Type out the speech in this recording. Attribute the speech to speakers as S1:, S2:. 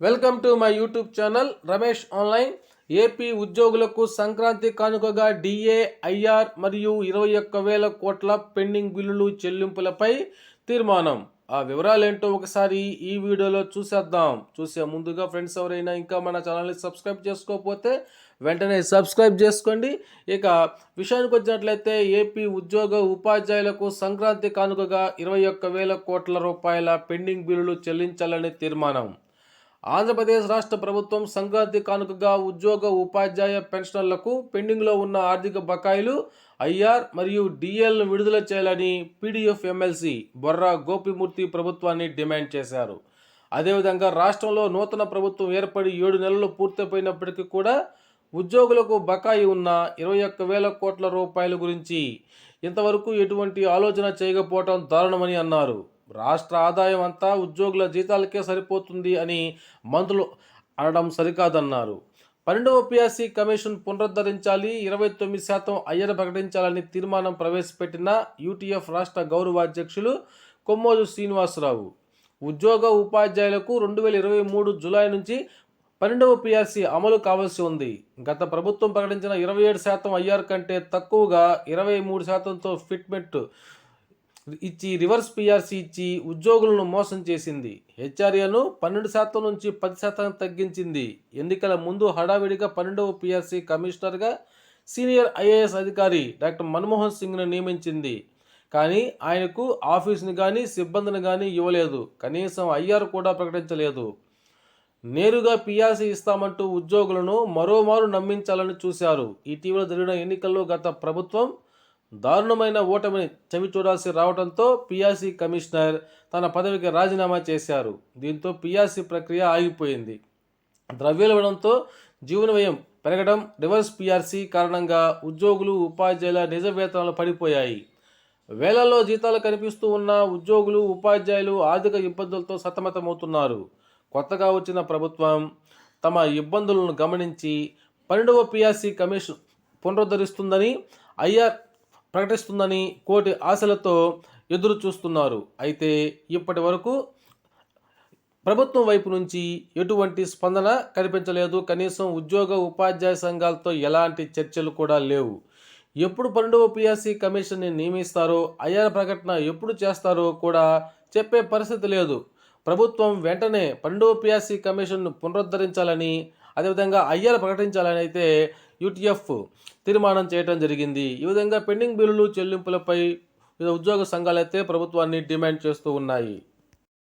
S1: Welcome to my YouTube channel Ramesh online. AP ఉద్యోగులకు సంక్రాంతి కానుకగా DA IR మరియు ఇరవై ఒక్క వేల కోట్ల పెండింగ్ బిల్లులు చెల్లింపులపై తీర్మానం. ఆ వివరాలేంటో ఒకసారి ఈ వీడియోలో చూసేద్దాం. చూసే ముందుగా ఫ్రెండ్స్ ఎవరైనా ఇంకా మన ఛానల్ని సబ్స్క్రైబ్ చేసుకోకపోతే వెంటనే సబ్స్క్రైబ్ చేసుకోండి. ఇక విషయానికి వచ్చినట్లయితే ఏపీ ఉద్యోగ ఉపాధ్యాయులకు సంక్రాంతి కానుకగా ఇరవై ఒక్క వేల కోట్ల రూపాయల పెండింగ్ బిల్లులు చెల్లించాలని తీర్మానం. ఆంధ్రప్రదేశ్ రాష్ట్ర ప్రభుత్వం సంక్రాంతి కానుకగా ఉద్యోగ ఉపాధ్యాయ పెన్షనర్లకు పెండింగ్లో ఉన్న ఆర్థిక బకాయిలు ఐఆర్ మరియు డిఎల్ను విడుదల చేయాలని పీడీఎఫ్ ఎమ్మెల్సీ బొర్రా గోపిమూర్తి ప్రభుత్వాన్ని డిమాండ్ చేశారు. అదేవిధంగా రాష్ట్రంలో నూతన ప్రభుత్వం ఏర్పడి ఏడు నెలలు పూర్తయిపోయినప్పటికీ కూడా ఉద్యోగులకు బకాయి ఉన్న ఇరవై ఒక్క వేల కోట్ల రూపాయల గురించి ఇంతవరకు ఎటువంటి ఆలోచన చేయకపోవటం దారుణమని అన్నారు. రాష్ట్ర ఆదాయం అంతా ఉద్యోగుల జీతాలకే సరిపోతుంది అని మంత్రులు అనడం సరికాదన్నారు. పన్నెండవ పిఆర్సీ కమిషన్ పునరుద్ధరించాలి ఇరవై తొమ్మిది శాతం అయ్యర ప్రకటించాలని తీర్మానం ప్రవేశపెట్టిన యూటీఎఫ్ రాష్ట్ర గౌరవ అధ్యక్షులు కొమ్మోజు శ్రీనివాసరావు. ఉద్యోగ ఉపాధ్యాయులకు రెండు వేల ఇరవై మూడు జులై నుంచి పన్నెండవ పిఆర్సీ అమలు కావాల్సి ఉంది. గత ప్రభుత్వం ప్రకటించిన ఇరవై ఏడు శాతం ఐఆర్ కంటే తక్కువగా ఇరవై మూడు శాతంతో ఫిట్మెంట్ ఇచ్చి రివర్స్ పిఆర్సీ ఇచ్చి ఉద్యోగులను మోసం చేసింది. హెచ్ఆర్ఏను పన్నెండు శాతం నుంచి పది శాతం తగ్గించింది. ఎన్నికల ముందు హడావిడిగా పన్నెండవ పిఆర్సీ కమిషనర్గా సీనియర్ ఐఏఎస్ అధికారి డాక్టర్ మన్మోహన్ సింగ్ను నియమించింది. కానీ ఆయనకు ఆఫీస్ని కానీ సిబ్బందిని కానీ ఇవ్వలేదు. కనీసం ఐఆర్ కూడా ప్రకటించలేదు. నేరుగా పిఆర్సీ ఇస్తామంటూ ఉద్యోగులను మరోమారు నమ్మించాలని చూశారు. ఇటీవల జరిగిన ఎన్నికల్లో గత ప్రభుత్వం దారుణమైన ఓటమిని చవి చూడాల్సి రావడంతో పిఆర్సీ కమిషనర్ తన పదవికి రాజీనామా చేశారు. దీంతో పిఆర్సీ ప్రక్రియ ఆగిపోయింది. ద్రవ్యోల్బణంతో జీవన వ్యయం పెరగడం రివర్స్ పిఆర్సీ కారణంగా ఉద్యోగులు ఉపాధ్యాయుల నిజ వేతనాలు పడిపోయాయి. వేలల్లో జీతాలు కనిపిస్తూ ఉన్న ఉద్యోగులు ఉపాధ్యాయులు ఆర్థిక ఇబ్బందులతో సతమతమవుతున్నారు. కొత్తగా వచ్చిన ప్రభుత్వం తమ ఇబ్బందులను గమనించి పన్నెండవ పిఆర్సీ కమిషన్ పునరుద్ధరిస్తుందని ఐఆర్ ప్రకటిస్తుందని కోటి ఆశలతో ఎదురు చూస్తున్నారు. అయితే ఇప్పటి వరకు ప్రభుత్వం వైపు నుంచి ఎటువంటి స్పందన కనిపించలేదు. కనీసం ఉద్యోగ ఉపాధ్యాయ సంఘాలతో ఎలాంటి చర్చలు కూడా లేవు. ఎప్పుడు పన్నెండవ పిఆర్సీ కమిషన్ని నియమిస్తారో అయ్యా ప్రకటన ఎప్పుడు చేస్తారో కూడా చెప్పే పరిస్థితి లేదు. ప్రభుత్వం వెంటనే పన్నెండవ పిఆర్సీ కమిషన్ను పునరుద్ధరించాలని అదేవిధంగా అయ్యాలు ప్రకటించాలని అయితే యూటీఎఫ్ తీర్మానం చేయడం జరిగింది. ఈ విధంగా పెండింగ్ బిల్లులు చెల్లింపులపై వివిధ ఉద్యోగ సంఘాలైతే ప్రభుత్వాన్ని డిమాండ్ చేస్తూ ఉన్నాయి.